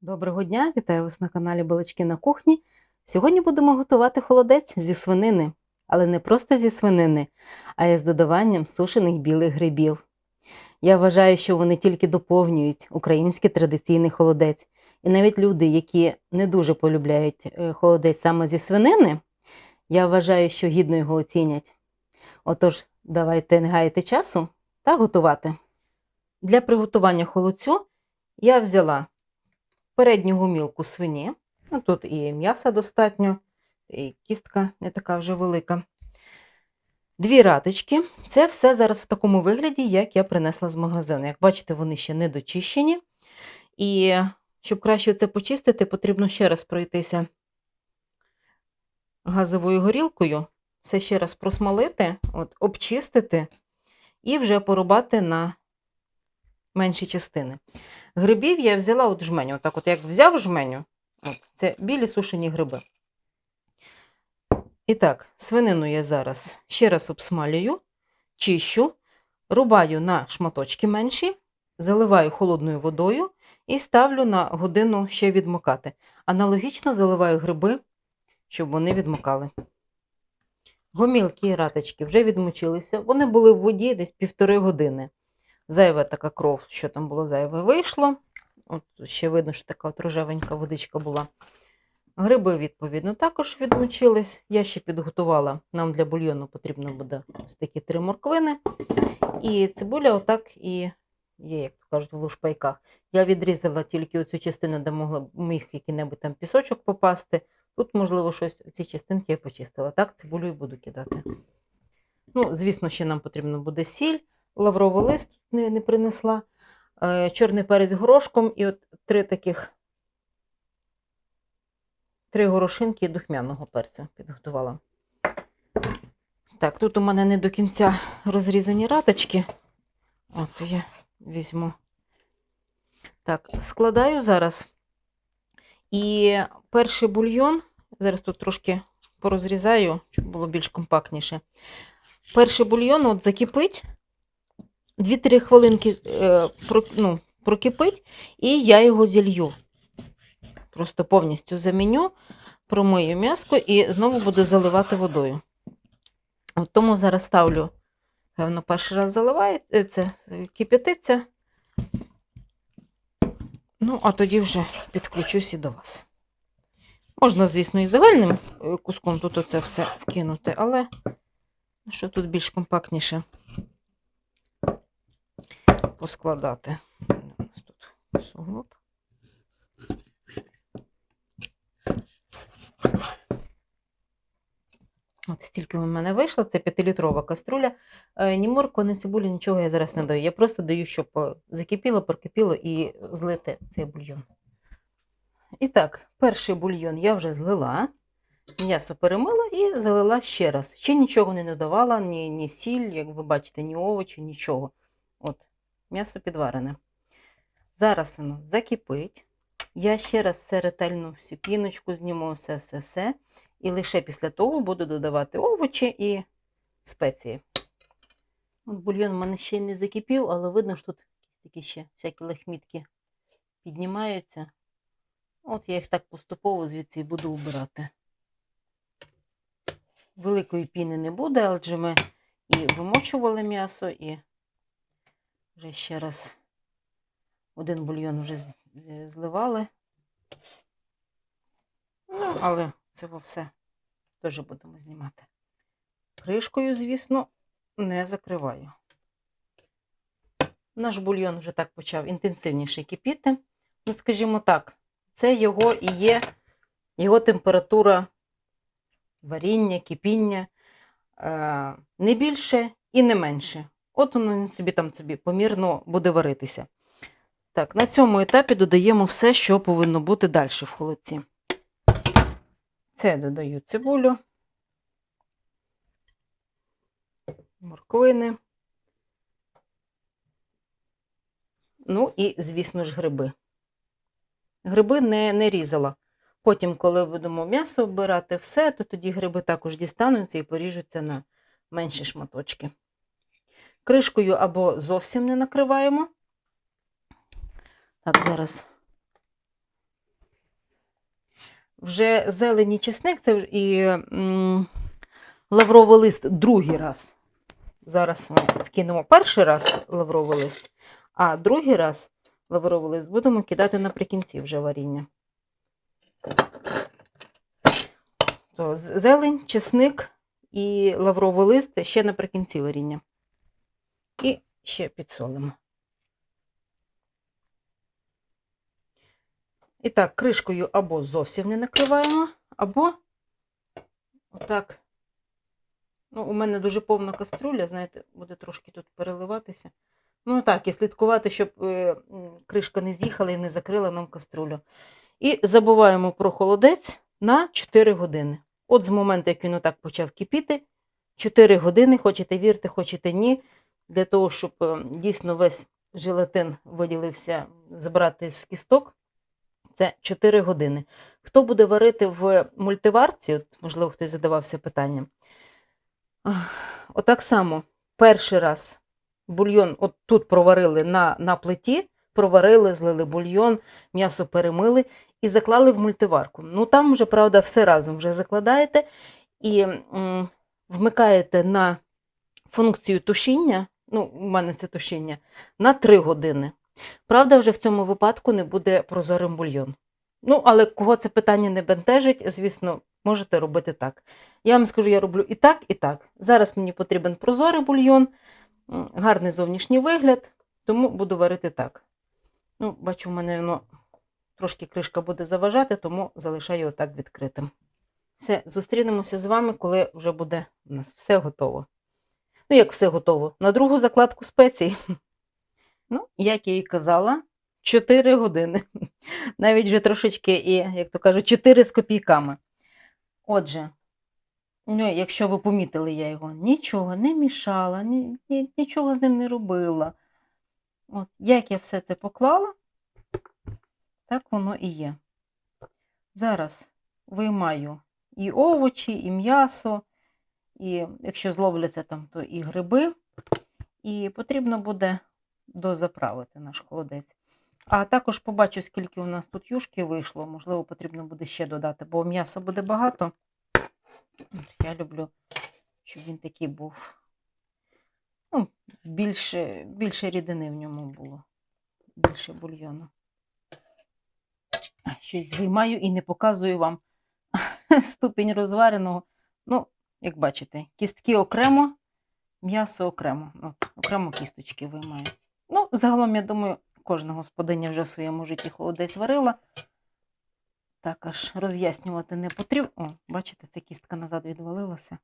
Доброго дня, вітаю вас на каналі Балачки на кухні. Сьогодні будемо готувати холодець зі свинини, але не просто зі свинини, а й з додаванням сушених білих грибів. Я вважаю, що вони тільки доповнюють український традиційний холодець. І навіть люди, які не дуже полюбляють е, холодець саме зі свинини, я вважаю, що гідно його оцінять. Отож, давайте не гаяти часу та готувати. Для приготування холодцю я взяла передню гумілку свині. Ну, тут і м'яса достатньо, і кістка не така вже велика. Дві ратички. Це все зараз в такому вигляді, як я принесла з магазину. Як бачите, вони ще не дочищені. І щоб краще це почистити, потрібно ще раз пройтися газовою горілкою, все ще раз просмолити, от, обчистити і вже порубати на менші частини. Грибів я взяла от жменю. Отак, от як взяв жменю, от, це білі сушені гриби. І так, свинину я зараз ще раз обсмалюю, чищу, рубаю на шматочки менші, заливаю холодною водою і ставлю на годину ще відмокати. Аналогічно заливаю гриби, щоб вони відмокали. Гомілки і раточки вже відмочилися. Вони були в воді десь півтори години. Зайва така кров, що там було зайве, вийшло. От ще видно, що така от рожевенька водичка була. Гриби, відповідно, також відмочились. Я ще підготувала, нам для бульйону потрібно буде ось такі три морквини. І цибуля, отак і є, як кажуть, в лушпайках. Я відрізала тільки оцю частину, де могла, міг який-небудь там пісочок попасти. Тут, можливо, щось, ці частинки я почистила. Так, цибулю і буду кидати. Ну, звісно, ще нам потрібно буде сіль, лавровий лист не, не принесла, е, чорний перець горошком і от три таких три горошинки духмяного перцю підготувала. Так, тут у мене не до кінця розрізані раточки. От я візьму. Так, складаю зараз. І перший бульйон, зараз тут трошки порозрізаю, щоб було більш компактніше. Перший бульйон от закипить, 2-3 хвилинки е, ну, прокипить, і я його зілью. Просто повністю заміню, промию м'яско і знову буду заливати водою. От тому зараз ставлю, певно, перший раз заливається, це кип'ятиться. Ну, а тоді вже підключусь і до вас. Можна, звісно, і загальним е, куском тут оце все вкинути, але що тут більш компактніше поскладати. У нас тут суглоб. От стільки в мене вийшло, це 5-літрова каструля. Е, Ні морква, ні цибулі, нічого я зараз не даю. Я просто даю, щоб е, закипіло, прокипіло і злити цей бульйон. І так, перший бульйон я вже злила, м'ясо перемила і залила ще раз. Ще нічого не додавала, ні, ні сіль, як ви бачите, ні овочі, нічого. От, м'ясо підварене. Зараз воно закипить. Я ще раз все ретельно, всю піночку зніму, все-все-все. І лише після того буду додавати овочі і спеції. От бульйон в мене ще й не закипів, але видно, що тут такі ще всякі лахмітки піднімаються. От я їх так поступово звідси буду убирати. Великої піни не буде, адже ми і вимочували м'ясо, і вже ще раз один бульйон вже е, зливали. Ну, але це все теж будемо знімати. Кришкою, звісно, не закриваю. Наш бульйон вже так почав інтенсивніше кипіти. Ну, скажімо так, це його і є його температура варіння, кипіння. Е, не більше і не менше. От він собі там собі помірно буде варитися. Так, на цьому етапі додаємо все, що повинно бути далі в холодці. Це додаю цибулю, морквини. Ну і, звісно ж, гриби. Гриби не, не різала. Потім, коли будемо м'ясо обирати все, то тоді гриби також дістануться і поріжуться на менші шматочки. Кришкою або зовсім не накриваємо. Так, зараз Вже зелені чесник, це і лавровий лист другий раз. Зараз ми вкинемо перший раз лавровий лист, а другий раз лавровий лист будемо кидати наприкінці вже варіння. То зелень, чесник і лавровий лист ще наприкінці варіння. І ще підсолимо. І так, кришкою або зовсім не накриваємо, або отак. Ну, у мене дуже повна каструля, знаєте, буде трошки тут переливатися. Ну так, і слідкувати, щоб е, кришка не з'їхала і не закрила нам каструлю. І забуваємо про холодець на 4 години. От з моменту, як він отак почав кипіти, 4 години, хочете вірте, хочете ні, для того, щоб е, дійсно весь желатин виділився, забрати з кісток, це 4 години. Хто буде варити в мультиварці, от, можливо, хтось задавався питанням. Отак само, перший раз бульйон от тут проварили на, на плиті, проварили, злили бульйон, м'ясо перемили і заклали в мультиварку. Ну там вже, правда, все разом вже закладаєте і м, вмикаєте на функцію тушіння, ну, у мене це тушіння, на 3 години. Правда, вже в цьому випадку не буде прозорим бульйон. Ну, але кого це питання не бентежить, звісно, можете робити так. Я вам скажу, я роблю і так, і так. Зараз мені потрібен прозорий бульйон, гарний зовнішній вигляд, тому буду варити так. Ну, бачу, в мене воно трошки кришка буде заважати, тому залишаю його так відкритим. Все, зустрінемося з вами, коли вже буде у нас все готово. Ну, як все готово? На другу закладку спецій. Ну, як я і казала, 4 години. Навіть вже трошечки, і, як то кажуть, 4 з копійками. Отже, ну, якщо ви помітили, я його нічого не мішала, ні, ні, нічого з ним не робила. От, як я все це поклала, так воно і є. Зараз виймаю і овочі, і м'ясо, і якщо зловляться там, то і гриби. І потрібно буде дозаправити наш холодець. А також побачу, скільки у нас тут юшки вийшло. Можливо, потрібно буде ще додати, бо м'яса буде багато. Я люблю, щоб він такий був. Ну, більше, більше рідини в ньому було. Більше бульйону. Щось виймаю і не показую вам ступінь розвареного. Ну, як бачите, кістки окремо, м'ясо окремо. От, окремо кісточки виймаю. Ну, загалом, я думаю, кожна господиня вже в своєму житті холодець варила. Так аж роз'яснювати не потрібно. О, бачите, ця кістка назад відвалилася.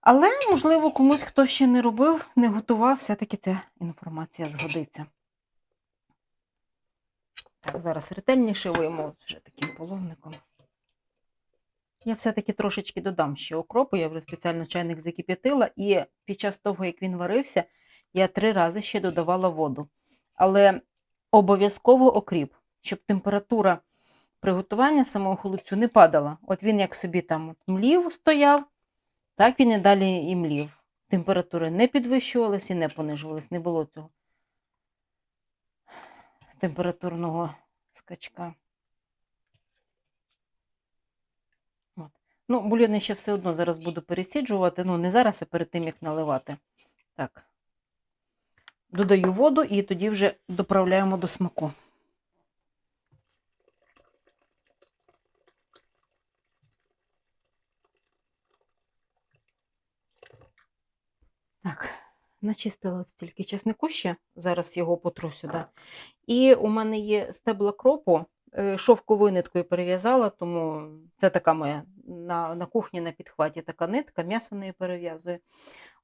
Але, можливо, комусь, хто ще не робив, не готував, все-таки ця інформація згодиться. Так, зараз ретельніше вийму от вже таким половником. Я все-таки трошечки додам ще окропу, я вже спеціально чайник закип'ятила, і під час того, як він варився, я три рази ще додавала воду. Але обов'язково окріп, щоб температура приготування самого холодцю не падала. От він як собі там млів стояв, так він і далі і млів. Температури не підвищувалась і не понижувалась, не було цього температурного скачка. От. Ну, бульйон ще все одно зараз буду пересіджувати. Ну, не зараз, а перед тим, як наливати. Так. Додаю воду і тоді вже доправляємо до смаку. Так, начистила от стільки чеснику ще, зараз його потру сюди. І у мене є стебла кропу, шовковою ниткою перев'язала, тому це така моя на, на кухні на підхваті така нитка, м'ясо нею перев'язую.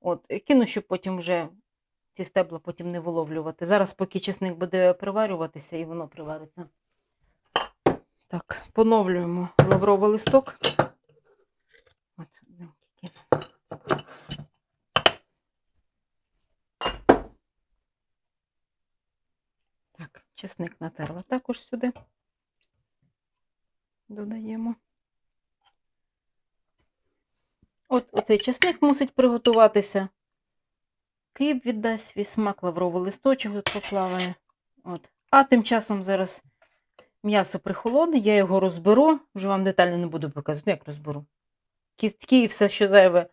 От, е, кину, щоб потім вже ці стебла потім не виловлювати. Зараз, поки чесник буде приварюватися, і воно привариться. Так, поновлюємо лавровий листок. От, кину. Так, чесник натерла також сюди. Додаємо. От оцей чесник мусить приготуватися. Кріп віддасть свій смак, лавровий листочок тут поплаває. От. А тим часом зараз М'ясо прихолоне, я його розберу, вже вам детально не буду показувати, ну, як розберу. Кістки і все, що зайве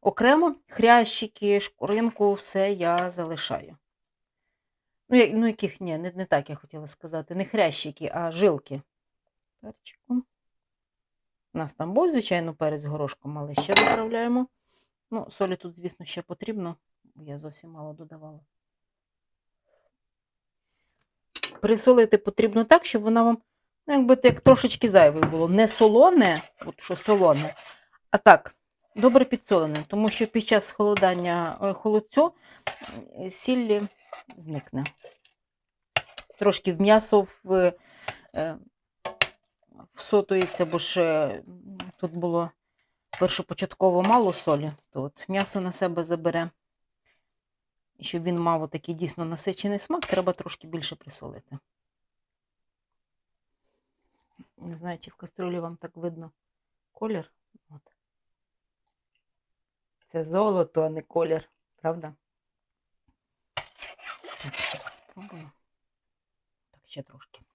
окремо, хрящики, шкуринку, все я залишаю. Ну, я, ну яких ні, не, не так я хотіла сказати. Не хрящики, а жилки. Перчиком. У нас там був, звичайно, перець горошком, але ще доправляємо. Ну, солі тут, звісно, ще потрібно, бо я зовсім мало додавала. Присолити потрібно так, щоб вона вам, ну, якби як трошечки зайве було. Не солоне, от що солоне, а так, добре підсолене, тому що під час холодання е, холодцю сіль зникне. Трошки в м'ясо в, е, всотується, бо ж е, тут було першопочатково мало солі, то от м'ясо на себе забере. І щоб він мав такий дійсно насичений смак, треба трошки більше присолити. Не знаю, чи в каструлі вам так видно колір. От. Це золото, а не колір, правда? Так, ще раз спробую. Так, ще трошки.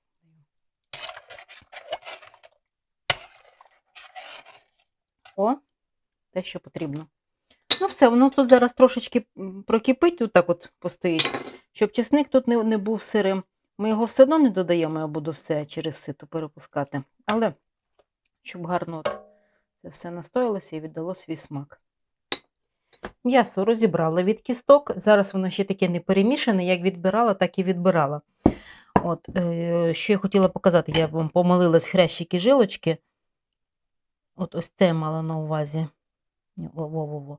О, те, що потрібно. Ну, все, воно тут зараз трошечки прокипить, тут так от постоїть, щоб чесник тут не, не був сирим. Ми його все одно не додаємо, я буду все через сито перепускати. Але щоб гарно от це все настоялося і віддало свій смак. М'ясо розібрала від кісток. Зараз воно ще таке не перемішане, як відбирала, так і відбирала. От, е, що я хотіла показати, я вам помолилась хрящики жилочки. От ось це я мала на увазі. Во-во-во.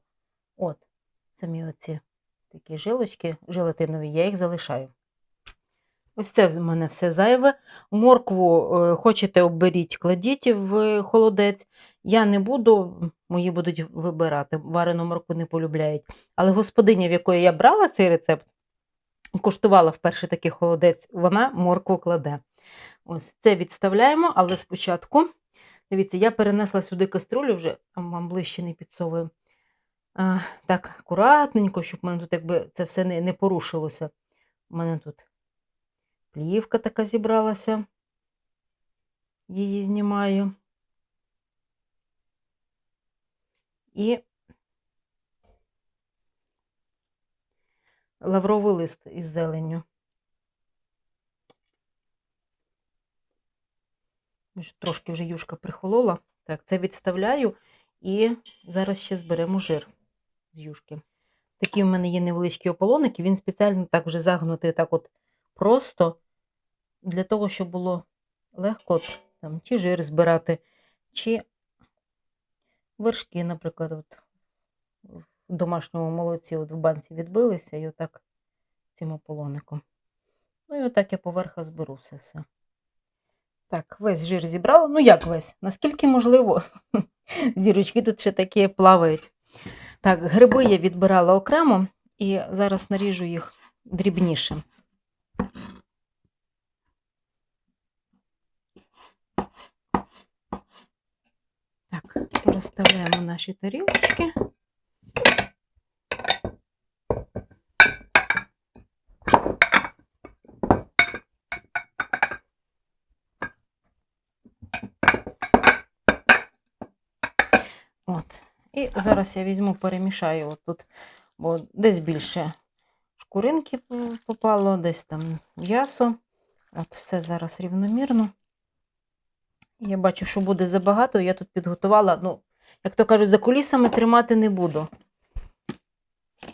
От, самі оці такі жилочки желатинові, я їх залишаю. Ось це в мене все зайве. Моркву е, хочете оберіть, кладіть в холодець. Я не буду, мої будуть вибирати. Варену моркву не полюбляють. Але господиня, в якої я брала цей рецепт, куштувала вперше такий холодець, вона моркву кладе. Ось це відставляємо, але спочатку, дивіться, я перенесла сюди каструлю, вже вам ближче не підсовую. А, так, акуратненько, щоб в мене тут якби це все не, не порушилося. У мене тут плівка така зібралася. Її знімаю. І лавровий лист із зеленню. Трошки вже юшка прихолола. Так, це відставляю і зараз ще зберемо жир з юшки. Такі в мене є невеличкі ополоники, він спеціально так вже загнутий так от просто для того, щоб було легко от, там, чи жир збирати, чи вершки, наприклад, от, в домашньому молоці от в банці відбилися, і отак цим ополоником. Ну і отак я поверха зберу все все. Так, весь жир зібрала. Ну, як весь? Наскільки можливо, зірочки тут ще такі плавають. Так, гриби я відбирала окремо і зараз наріжу їх дрібніше. Так, розставляємо наші тарілочки. І зараз я візьму, перемішаю отут, бо десь більше шкуринки попало, десь там м'ясо. От все зараз рівномірно. Я бачу, що буде забагато, я тут підготувала, ну, як то кажуть, за кулісами тримати не буду.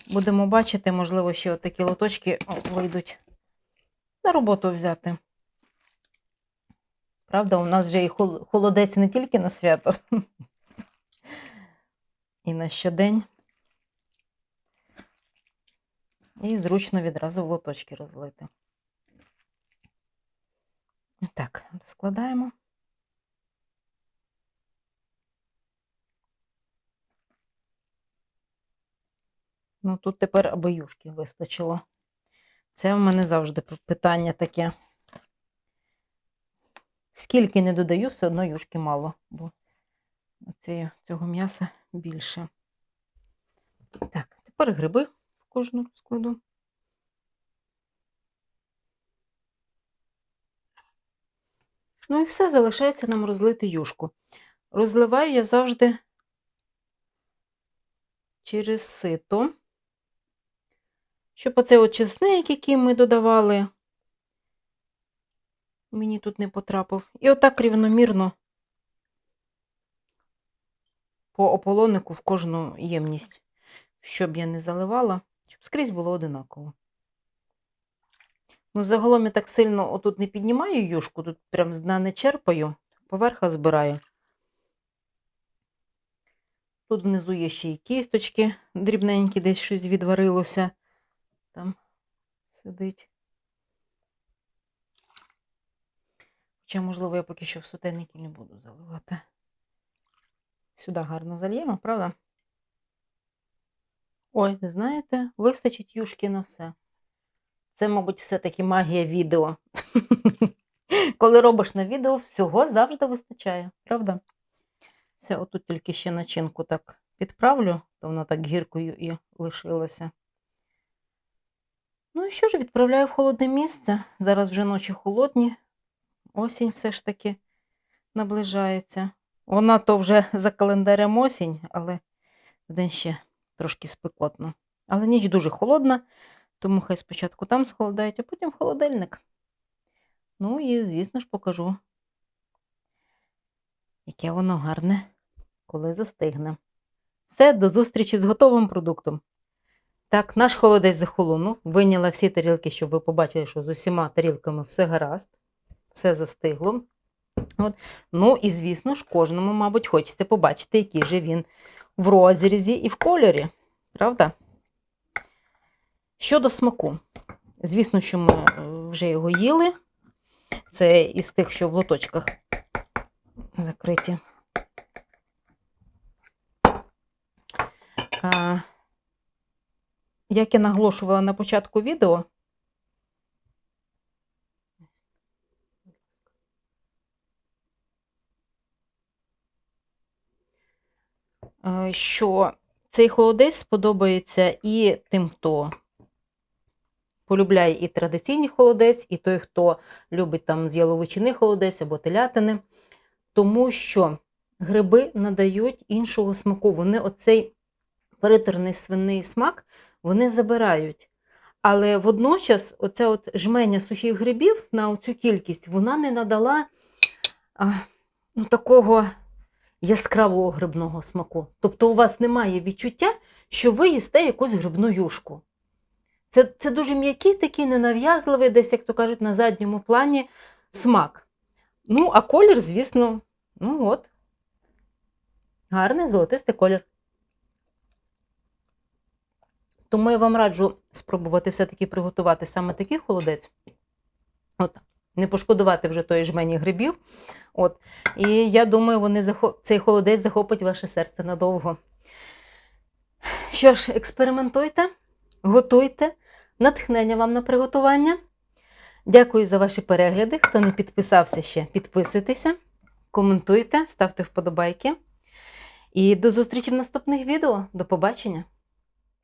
Будемо бачити, можливо, ще такі лоточки вийдуть на роботу взяти. Правда, у нас же і холодець не тільки на свято, і на щодень. І зручно відразу в лоточки розлити. Так, розкладаємо. Ну, тут тепер аби юшки вистачило. Це в мене завжди питання таке. Скільки не додаю, все одно юшки мало, бо цього м'яса більше. Так, тепер гриби в кожну складу. Ну і все, залишається нам розлити юшку. Розливаю я завжди через сито, щоб оцей чесник, який ми додавали, мені тут не потрапив. І отак рівномірно по ополонику в кожну ємність, щоб я не заливала, щоб скрізь було одинаково. Ну, загалом я так сильно отут не піднімаю юшку, тут прям з дна не черпаю, поверха збираю. Тут внизу є ще й кісточки дрібненькі, десь щось відварилося. Там сидить. Хоча, можливо, я поки що в сотейники не буду заливати. Сюди гарно зальємо, правда? Ой, знаєте, вистачить юшки на все. Це, мабуть, все-таки магія відео. Коли робиш на відео, всього завжди вистачає, правда? Все, отут тільки ще начинку так підправлю, то вона так гіркою і лишилася. Ну і що ж, відправляю в холодне місце. Зараз вже ночі холодні, осінь все ж таки наближається. Вона то вже за календарем осінь, але день ще трошки спекотно. Але ніч дуже холодна, тому хай спочатку там схолодають, а потім в холодильник. Ну і, звісно ж, покажу, яке воно гарне, коли застигне. Все, до зустрічі з готовим продуктом. Так, наш холодець захолонув. Виняла всі тарілки, щоб ви побачили, що з усіма тарілками все гаразд, все застигло. От. Ну і, звісно ж, кожному, мабуть, хочеться побачити, який же він в розрізі і в кольорі. Правда? Щодо смаку, звісно, що ми е, вже його їли. Це із тих, що в лоточках закриті. Як я наголошувала на початку відео, що цей холодець сподобається і тим, хто полюбляє і традиційний холодець, і той, хто любить там з яловичини холодець або телятини, тому що гриби надають іншого смаку. Вони оцей перетерний свиний смак вони забирають. Але водночас оця от жменя сухих грибів на оцю кількість вона не надала а, ну, такого яскравого грибного смаку. Тобто у вас немає відчуття, що ви їсте якусь грибну юшку. Це, це дуже м'який, такий ненав'язливий, десь, як то кажуть, на задньому плані смак. Ну, а колір, звісно, ну от, гарний золотистий колір. Тому я вам раджу спробувати все-таки приготувати саме такий холодець. От, не пошкодувати вже тої жмені грибів. От. І я думаю, вони захоп... цей холодець захопить ваше серце надовго. Що ж, експериментуйте, готуйте, натхнення вам на приготування. Дякую за ваші перегляди. Хто не підписався ще, підписуйтеся, коментуйте, ставте вподобайки. І до зустрічі в наступних відео. До побачення!